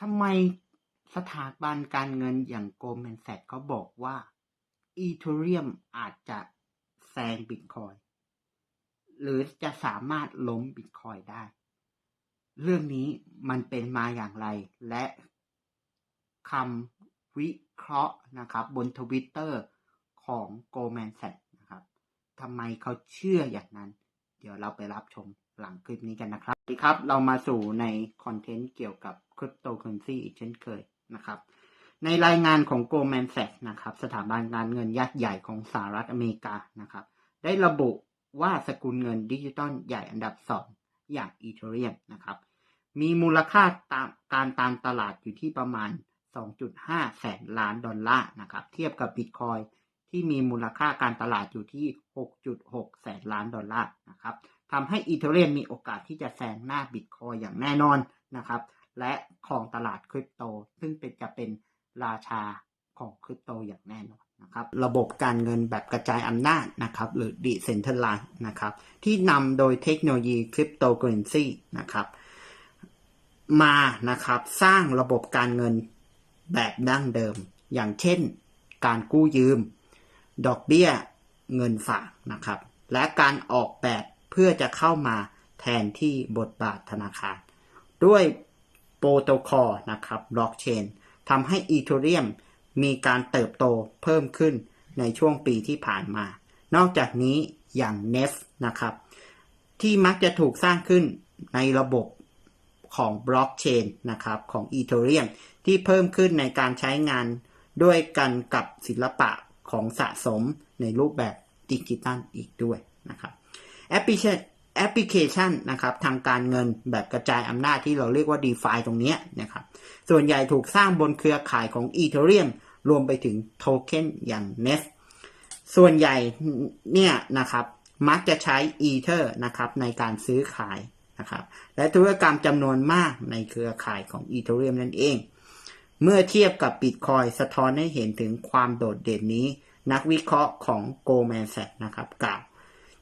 ทำไมสถาบันการเงินอย่าง Goldman Sachs เขาบอกว่า Ethereum อาจจะแซง Bitcoin หรือจะสามารถล้ม Bitcoin ได้ เรื่องนี้มันเป็นมาอย่างไร และคำวิเคราะห์นะครับ บนทวิตเตอร์ของ Goldman Sachs นะครับทำไมเขาเชื่ออย่างนั้น เดี๋ยวเราไปรับชมหลังคลิปนี้กันนะครับ ดีครับ เรามาสู่ในคอนเทนต์เกี่ยวกับคริปโตเคอเรนซีอีกเช่นเคยนะครับ ในรายงานของ Goldman Sachs นะครับ สถาบันการเงินยักษ์ใหญ่ของสหรัฐอเมริกานะครับ ได้ระบุว่าสกุลเงินดิจิตอลใหญ่อันดับ 2 อย่าง Ethereum นะครับ มีมูลค่าตามการตามตลาดอยู่ที่ประมาณ 2.5 แสนล้านดอลลาร์นะครับ เทียบกับ Bitcoin ที่มีมูลค่าการตลาดอยู่ที่ 6.6 แสนล้านดอลลาร์นะครับ ทำให้อีเทเรียมมีโอกาสที่จะแซงหน้าบิตคอยอย่างแน่นอนนะครับ และครองตลาดคริปโต ซึ่งเป็นจะเป็นราชาของคริปโตอย่างแน่นอนนะครับระบบการเงินแบบกระจายอำนาจนะครับหรือ Decentralized นะครับที่นำโดยเทคโนโลยีคริปโตเคอเรนซีนะครับมานะครับสร้างระบบการเงินแบบดั้งเดิม อย่างเช่น การกู้ยืม ดอกเบี้ยเงินฝากนะครับและการออกแบบ เพื่อจะเข้ามาแทนที่บทบาทธนาคาร ด้วยโปรโตคอลนะครับบล็อกเชนทำให้อีเทเรียมมีการเติบโตเพิ่มขึ้นในช่วงปีที่ผ่านมา นอกจากนี้อย่าง n e f นะครับ ที่มักจะถูกสร้างขึ้นในระบบของบล็อกเชนนะครับของอีเทเรียมที่เพิ่มขึ้นในการใช้งานด้วยกันกับศิลปะของสะสมในรูปแบบดิจิตัลอีกด้วยนะครับ แอปพลิเคชันแอปพลิเคชันนะครับทางการเงินแบบกระจายอำนาจที่เราเรียกว่า DeFi ตรงนี้นะครับ ส่วนใหญ่ถูกสร้างบนเครือข่ายของ Ethereum รวมไปถึงโทเค็นอย่าง NEF ส่วนใหญ่เนี่ยนะครับมักจะใช้ Ether นะครับในการซื้อขายนะครับ และธุรกรรมจำนวนมากในเครือข่ายของ Ethereum นั่นเอง เมื่อเทียบกับ Bitcoin สะท้อนให้เห็นถึงความโดดเด่นนี้ นักวิเคราะห์ของ Goldman Sachs นะครับกล่าว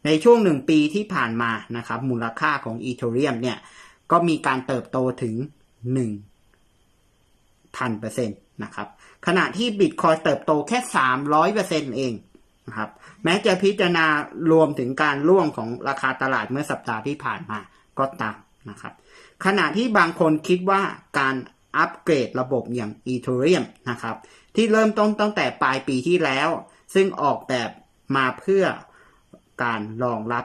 ในช่วงหนึ่งปีที่ผ่านมานะครับ มูลค่าของ Ethereum เนี่ย ก็มีการเติบโตถึง 1,000%นะครับ ขณะที่ Bitcoin เติบโตแค่ 300%เองนะครับ แม้จะพิจารณารวมถึงการร่วงของราคาตลาดเมื่อสัปดาห์ที่ผ่านมาก็ตามนะครับ ขณะที่บางคนคิดว่าการอัปเกรดระบบอย่าง Ethereum นะครับ ที่เริ่มต้นตั้งแต่ปลายปีที่แล้ว ซึ่งออกแบบมาเพื่อ การรองรับ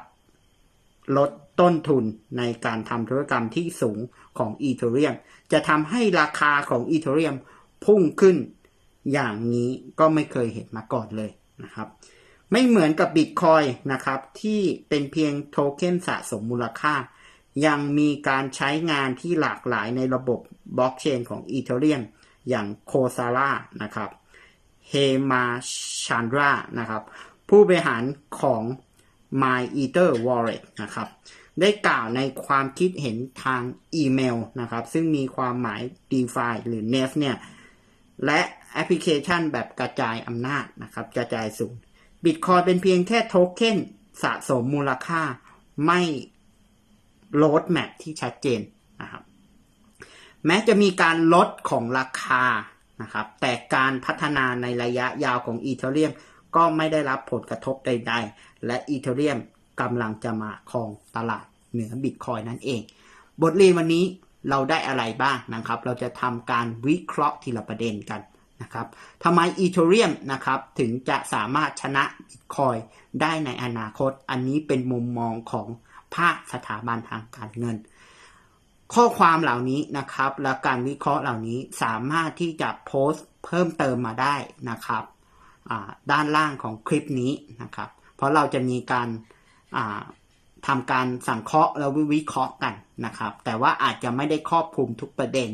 ลดต้นทุนในการทำธุรกรรมที่สูงของ Ethereum จะทำให้ราคาของ Ethereum พุ่งขึ้นอย่างนี้ก็ไม่เคยเห็นมาก่อนเลยนะครับ ไม่เหมือนกับ Bitcoin นะครับที่เป็นเพียงโทเค็นสะสมมูลค่า ยังมีการใช้งานที่หลากหลายในระบบบล็อกเชนของ Ethereum อย่าง c o s a r a นะครับเฮมาชันรานะครับผู้บริหารของ My Ether Wallet นะครับ ได้กล่าวในความคิดเห็นทางอีเมลนะครับ ซึ่งมีความหมาย DeFi หรือ NEF เนี่ย และแอปพลิเคชันแบบกระจายอำนาจนะครับ กระจายสูง Bitcoin เป็นเพียงแค่โทเค็นสะสมมูลค่า ไม่โลดแมปที่ชัดเจนนะครับ แม้จะมีการลดของราคานะครับ แต่การพัฒนาในระยะยาวของ Ethereum ก็ไม่ได้รับผลกระทบใด ๆ และ Ethereum กำลังจะมาครองตลาดเหนือ Bitcoin นั่นเอง บทเรียนวันนี้เราได้อะไรบ้างนะครับ เราจะทำการวิเคราะห์ทีละประเด็นกันนะครับทำไม Ethereum นะครับถึงจะสามารถชนะ Bitcoin ได้ในอนาคต อันนี้เป็นมุมมองของภาคสถาบันทางการเงิน ข้อความเหล่านี้นะครับ และการวิเคราะห์เหล่านี้สามารถที่จะโพสต์เพิ่มเติมมาได้นะครับ ด้านล่างของคลิปนี้นะครับ เพราะเราจะมีการทำการสังเคราะห์แล้ววิเคราะห์กันนะครับ แต่ว่าอาจจะไม่ได้ครอบคลุมทุกประเด็น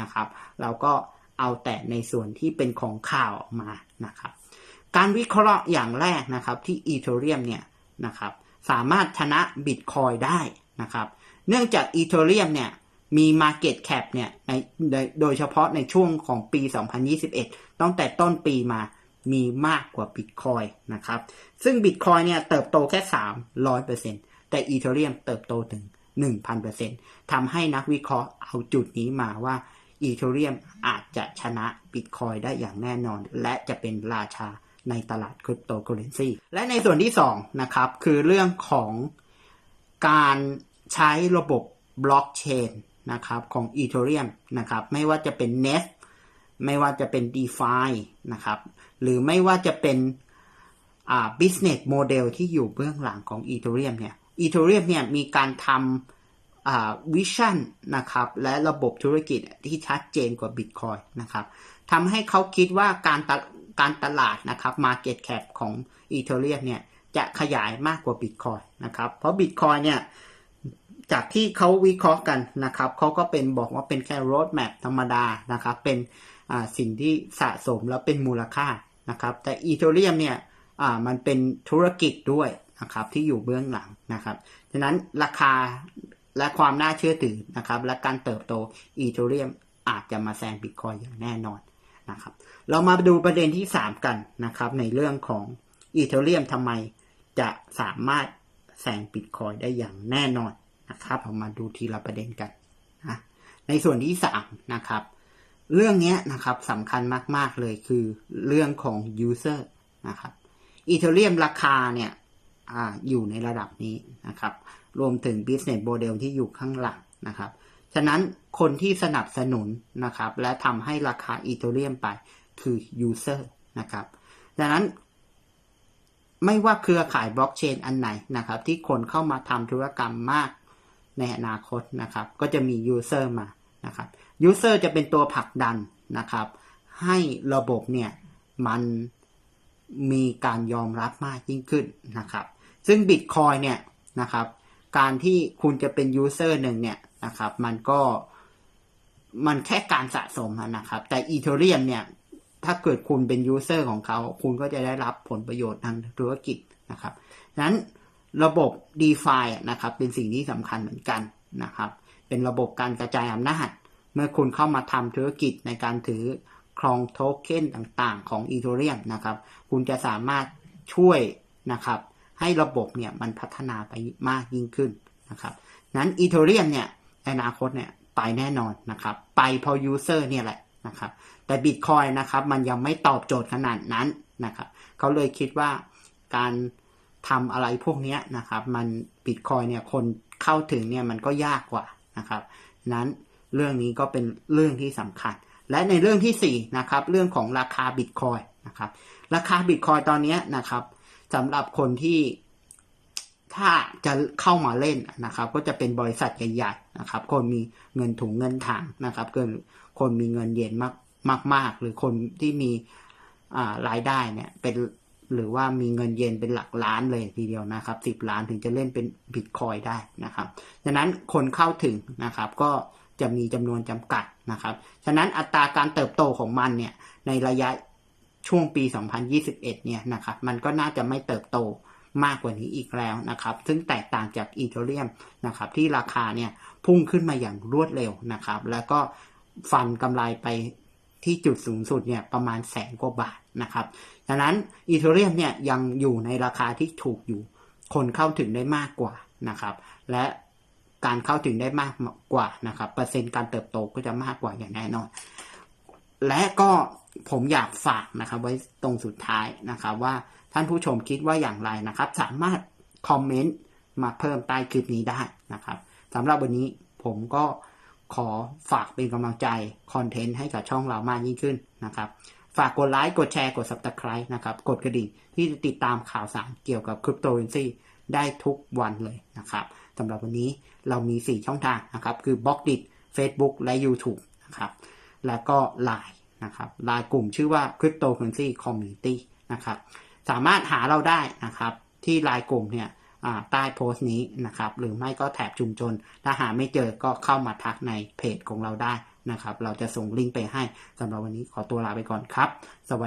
นะครับ เราก็เอาแต่ในส่วนที่เป็นของข่าวออกมานะครับ การวิเคราะห์อย่างแรกนะครับที่อีเทเรียมเนี่ยนะครับสามารถชนะบิตคอยได้นะครับ เนื่องจากอีเทเรียมเนี่ยมี Market Cap เนี่ยในโดยเฉพาะในช่วงของปี 2021 ตั้งแต่ต้นปีมา มีมากกว่า Bitcoin นะครับ ซึ่ง Bitcoin เนี่ยเติบโตแค่ 300%แต่ Ethereum เติบโตถึง 1,000%ทำให้นักวิเคราะห์เอาจุดนี้มาว่าอีเทเรียมอาจจะชนะบิตคอยได้อย่างแน่นอน และจะเป็นราชาในตลาดคริปโตเคอเรนซีและในส่วนที่2นะครับคือเรื่องของการใช้ระบบบล็อกเชนนะครับของ Ethereum นะครับไม่ว่าจะเป็น Nest ไม่ว่าจะเป็น DeFi นะครับ หรือไม่ว่าจะเป็นอ่า business model ที่อยู่เบื้องหลังของ Ethereum เนี่ย Ethereum เนี่ยมีการทำอ่าวิชั่นนะครับและระบบธุรกิจที่ชัดเจนกว่า Bitcoin นะครับทำให้เขาคิดว่าการตการตลาดนะครับ Market Cap ของ Ethereum เนี่ยจะขยายมากกว่า Bitcoin นะครับ เพราะ Bitcoin เนี่ยจากที่เขาวิเคราะห์กันนะครับเขาก็เป็นบอกว่าเป็นแค่ road map ธรรมดานะครับเป็น สิ่งที่สะสมแล้วเป็นมูลค่านะครับ แต่ Ethereum เนี่ยมันเป็นธุรกิจด้วยนะครับที่อยู่เบื้องหลังนะครับฉะนั้นราคาและความน่าเชื่อถือนะครับ และการเติบโต Ethereum อาจจะมาแซง Bitcoin อย่างแน่นอนนะครับ เรามาดูประเด็นที่ 3 กันนะครับ ในเรื่องของ Ethereum ทำไมจะสามารถแซง Bitcoin ได้อย่างแน่นอนนะครับเรามาดูทีละประเด็นกันนะในส่วนที่3นะครับ เรื่องนี้นะครับสำคัญมากๆเลยคือเรื่องของ user นะครับอีเทเรียมราคาเนี่ยออยู่ในระดับนี้นะครับ รวมถึง business model ที่อยู่ข้างหลังนะครับ ฉะนั้นคนที่สนับสนุนนะครับ และทำให้ราคาอีเทเรียมไปคือ user นะครับดังนั้นไม่ว่าเครือข่ายบล็อกเชนอันไหนนะครับ ที่คนเข้ามาทำธุรกรรมมากในอนาคตนะครับ ก็จะมี user มานะครับ user จะเป็นตัวผลักดันนะครับ ให้ระบบเนี่ยมันมีการยอมรับมากยิ่งขึ้นนะครับ ซึ่ง Bitcoin เนี่ยนะครับ การที่คุณจะเป็น user หนึ่งเนี่ยนะครับ มันก็มันแค่การสะสมนะครับ แต่ Ethereum เนี่ย ถ้าเกิดคุณเป็น user ของเขา คุณก็จะได้รับผลประโยชน์ทางธุรกิจนะครับนั้นระบบ DeFi นะครับ เป็นสิ่งที่สำคัญเหมือนกันนะครับ เป็นระบบการกระจายอำนาจ มื่อคุณเข้ามาทำธุรกิจในการถือครองโทเค็นต่างๆ ของ Ethereum นะครับ คุณจะสามารถช่วยนะครับ ให้ระบบเนี่ยมันพัฒนาไปมากยิ่งขึ้นนะครับ นั้น Ethereum เนี่ยอนาคตเนี่ยไปแน่นอนนะครับ ไปพอ user เนี่ยแหละนะครับ แต่ Bitcoin นะครับมันยังไม่ตอบโจทย์ขนาดนั้นนะครับเขาเลยคิดว่าการทำอะไรพวกนี้นะครับ มัน Bitcoin เนี่ยคนเข้าถึงเนี่ยมันก็ยากกว่านะครับ นั้น เรื่องนี้ก็เป็นเรื่องที่สำคัญ และในเรื่องที่4นะครับเรื่องของราคาบิตคอยนะครับราคาบิตคอยตอนนี้นะครับสำหรับคนที่ถ้าจะเข้ามาเล่นนะครับ ก็จะเป็นบริษัทใหญ่ๆนะครับ คนมีเงินถุงเงินถังนะครับเกินคนมีเงินเย็นมากมากๆหรือคนที่มีรายได้เนี่ยเป็นหรือว่ามีเงินเย็นเป็นหลักล้านเลยทีเดียวนะครับสิบล้านถึงจะเล่นเป็นบิตคอยได้นะครับฉะนั้นคนเข้าถึงนะครับก็ จะมีจำนวนจำกัดนะครับ ฉะนั้นอัตราการเติบโตของมันเนี่ยในระยะช่วงปี 2021 เนี่ยนะครับ มันก็น่าจะไม่เติบโตมากกว่านี้อีกแล้วนะครับ ซึ่งแตกต่างจากอีเทเรียมนะครับที่ราคาเนี่ยพุ่งขึ้นมาอย่างรวดเร็วนะครับ แล้วก็ฟันกำไรไปที่จุดสูงสุดเนี่ยประมาณแสนกว่าบาทนะครับดังนั้นอีเทเรียมเนี่ยยังอยู่ในราคาที่ถูกอยู่ คนเข้าถึงได้มากกว่านะครับ และ การเข้าถึงได้มากกว่านะครับเปอร์เซ็นต์การเติบโตก็จะมากกว่าอย่างแน่นอน และก็ผมอยากฝากนะครับไว้ตรงสุดท้ายนะครับว่าท่านผู้ชมคิดว่าอย่างไรนะครับ สามารถคอมเมนต์มาเพิ่มใต้คลิปนี้ได้นะครับสำหรับวันนี้ผมก็ขอฝากเป็นกำลังใจคอนเทนต์ให้กับช่องเรามากยิ่งขึ้นนะครับ ฝากกดไลค์กดแชร์กด subscribe นะครับ กดกระดิ่งที่จะติดตามข่าวสารเกี่ยวกับคริปโตเคอเรนซีได้ทุกวันเลยนะครับ สำหรับวันนี้เรามี 4 ช่องทางนะครับ คือ b ล็อกดิ Facebook และ YouTube นะครับ แล้วก็ Line นะครับไลน์กลุ่มชื่อว่า Cryptocurrency Community นะครับ สามารถหาเราได้นะครับ ที่ไลน์กลุ่มเนี่ยใต้โพสต์นี้นะครับ หรือไม่ก็แถบชุมชน ถ้าหาไม่เจอก็เข้ามาทักในเพจของเราได้นะครับ เราจะส่งลิงก์ไปให้สำหรับวันนี้ขอตัวลาไปก่อนครับ สวัสดี